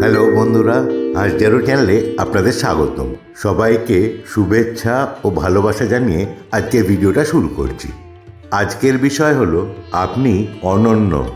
Hello বন্ধুরা, আজ zero চ্যানেলে আপনাদের স্বাগতম। সবাইকে শুভেচ্ছা ও ভালোবাসা জানিয়ে আজকের ভিডিওটা শুরু করছি। আজকের বিষয় হলো, আপনি অনন্য,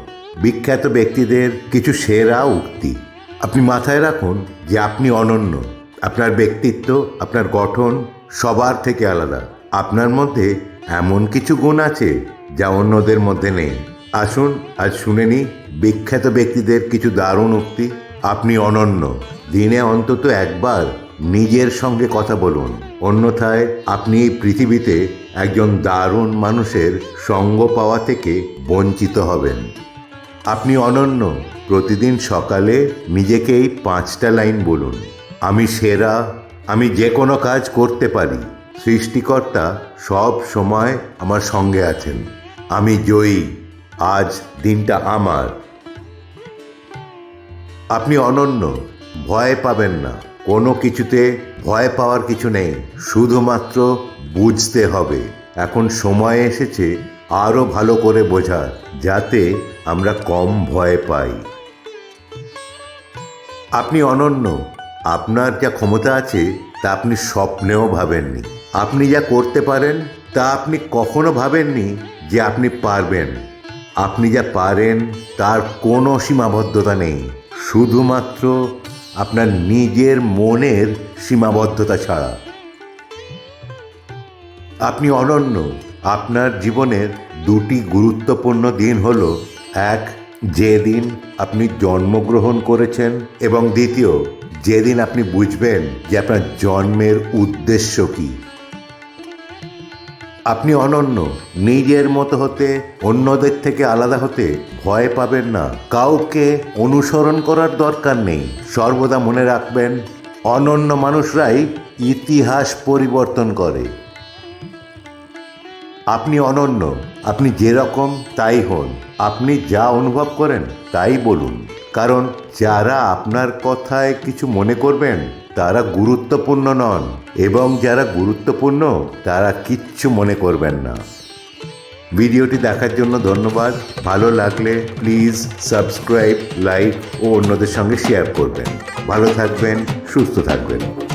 বিখ্যাত ব্যক্তিদের কিছু সেরা উক্তি। আপনি মাথায় রাখুন যে আপনি অনন্য। আপনার ব্যক্তিত্ব, আপনার গঠন সবার থেকে আলাদা। আপনার মধ্যে এমন কিছু গুণ আছে যা অন্যদের মধ্যে নেই। আসুন, আজ শুনে নিই বিখ্যাত ব্যক্তিদের কিছু দারুণ উক্তি। আপনি অনন্য। দিনে অন্তত একবার নিজের সঙ্গে কথা বলুন। অন্যথায় আপনি এই পৃথিবীতে একজন দারুণ মানুষের সঙ্গ পাওয়া থেকে বঞ্চিত হবেন। আপনি অনন্য। প্রতিদিন সকালে নিজেকে এই পাঁচটা লাইন বলুন। আমি সেরা, আমি যে কোনো কাজ করতে পারি। সৃষ্টিকর্তা সব সময় আমার সঙ্গে আছেন। আমি জয়ী। আজ দিনটা আমার। আপনি অনন্য, ভয় পাবেন না। কোনো কিছুতে ভয় পাওয়ার কিছু নেই, শুধুমাত্র বুঝতে হবে। এখন সময় এসেছে আরও ভালো করে বোঝার, যাতে আমরা কম ভয় পাই। আপনি অনন্য, আপনার যা ক্ষমতা আছে, তা আপনি স্বপ্নেও ভাবেননি। আপনি যা করতে পারেন, তা আপনি কখনো ভাবেননি যে আপনি পারবেন। আপনি যা পারেন, তার কোনো সীমাবদ্ধতা নেই। শুধুমাত্র আপনার নিজের মনের সীমাবদ্ধতা ছাড়া। আপনি অনন্য। আপনার জীবনের দুটি গুরুত্বপূর্ণ দিন হল, এক, যেদিন আপনি জন্মগ্রহণ করেছেন এবং দ্বিতীয়, যেদিন আপনি বুঝবেন যে আপনার জন্মের উদ্দেশ্য কী। আপনি অনন্য, নিজের মতো হতে, অন্যদের থেকে আলাদা হতে ভয় পাবেন না। কাউকে অনুসরণ করার দরকার নেই। সর্বদা মনে রাখবেন, অনন্য মানুষরাই ইতিহাস পরিবর্তন করে। আপনি অনন্য, আপনি যেরকম, তাই হন। আপনি যা অনুভব করেন, তাই বলুন। কারণ যারা আপনার কথায় কিছু মনে করবেন, তারা গুরুত্বপূর্ণ নন এবং যারা গুরুত্বপূর্ণ, তারা কিচ্ছু মনে করবেন না। ভিডিওটি দেখার জন্য ধন্যবাদ। ভালো লাগলে প্লিজ সাবস্ক্রাইব, লাইক ও অন্যদের সঙ্গে শেয়ার করবেন। ভালো থাকবেন, সুস্থ থাকবেন।